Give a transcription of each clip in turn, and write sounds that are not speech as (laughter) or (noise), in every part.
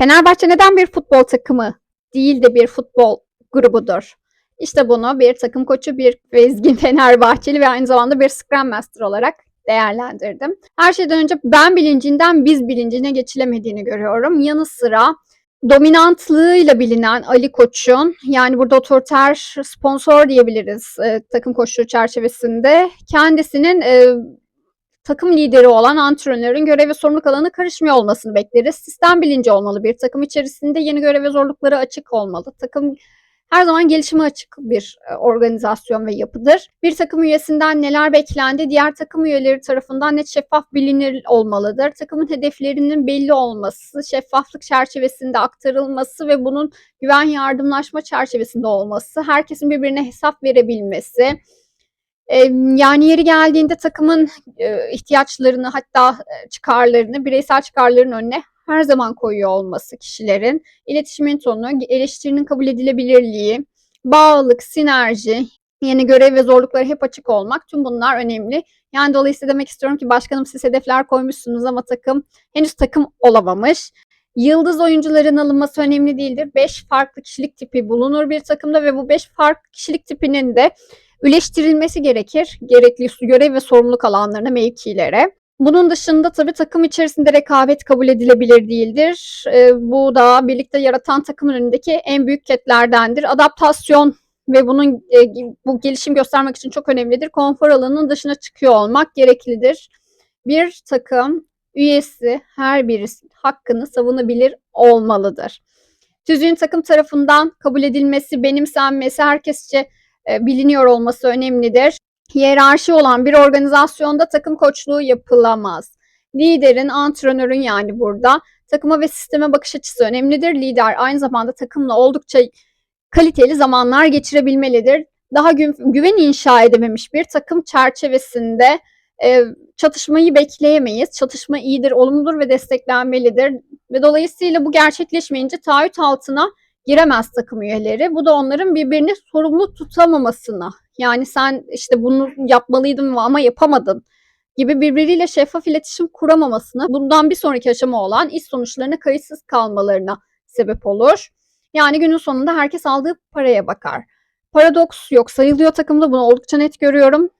Fenerbahçe neden bir futbol takımı değil de bir futbol grubudur? İşte bunu bir takım koçu, bir Vezgin (laughs) Fenerbahçeli ve aynı zamanda bir Scrum Master olarak değerlendirdim. Her şeyden önce ben bilincinden biz bilincine geçilemediğini görüyorum. Yanı sıra dominantlığıyla bilinen Ali Koç'un yani burada otoriter sponsor diyebiliriz e, takım koçluğu çerçevesinde kendisinin e, takım lideri olan antrenörün görev ve sorumluluk alanına karışmıyor olmasını bekleriz. Sistem bilinci olmalı bir takım içerisinde yeni görev ve zorlukları açık olmalı. Takım her zaman gelişime açık bir e, organizasyon ve yapıdır. Bir takım üyesinden neler beklendi, diğer takım üyeleri tarafından net şeffaf bilinir olmalıdır. Takımın hedeflerinin belli olması, şeffaflık çerçevesinde aktarılması ve bunun güven yardımlaşma çerçevesinde olması, herkesin birbirine hesap verebilmesi, yani yeri geldiğinde takımın e, ihtiyaçlarını hatta e, çıkarlarını, bireysel çıkarların önüne her zaman koyuyor olması kişilerin, iletişimin tonu, eleştirinin kabul edilebilirliği, bağlılık, sinerji, yeni görev ve zorluklara hep açık olmak tüm bunlar önemli. Yani dolayısıyla demek istiyorum ki başkanım siz hedefler koymuşsunuz ama takım henüz takım olamamış. Yıldız oyuncuların alınması önemli değildir. 5 farklı kişilik tipi bulunur bir takımda ve bu 5 farklı kişilik tipinin de üleştirilmesi gerekir. Gerekli görev ve sorumluluk alanlarına, mevkilere. Bunun dışında tabii takım içerisinde rekabet kabul edilebilir değildir. E, bu da birlikte yaratan takımın önündeki en büyük ketlerdendir. Adaptasyon ve bunun e, bu gelişim göstermek için çok önemlidir. Konfor alanının dışına çıkıyor olmak gereklidir. Bir takım üyesi her birisi hakkını savunabilir olmalıdır. Tüzüğün takım tarafından kabul edilmesi, benimsenmesi, herkesçe biliniyor olması önemlidir. Hiyerarşi olan bir organizasyonda takım koçluğu yapılamaz. Liderin, antrenörün yani burada takıma ve sisteme bakış açısı önemlidir. Lider aynı zamanda takımla oldukça kaliteli zamanlar geçirebilmelidir. Daha gü güven inşa edememiş bir takım çerçevesinde e, çatışmayı bekleyemeyiz. Çatışma iyidir, olumludur ve desteklenmelidir. Ve dolayısıyla bu gerçekleşmeyince taahhüt altına giremez takım üyeleri. Bu da onların birbirini sorumlu tutamamasına yani sen işte bunu yapmalıydın ama yapamadın gibi birbiriyle şeffaf iletişim kuramamasına bundan bir sonraki aşama olan iş sonuçlarına kayıtsız kalmalarına sebep olur. Yani günün sonunda herkes aldığı paraya bakar. Paradoks yok sayılıyor takımda bunu oldukça net görüyorum.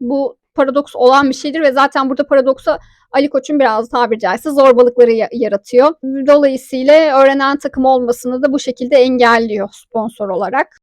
Bu paradoks olan bir şeydir ve zaten burada paradoksa Ali Koç'un biraz tabiri caizse zorbalıkları yaratıyor. Dolayısıyla öğrenen takım olmasını da bu şekilde engelliyor sponsor olarak.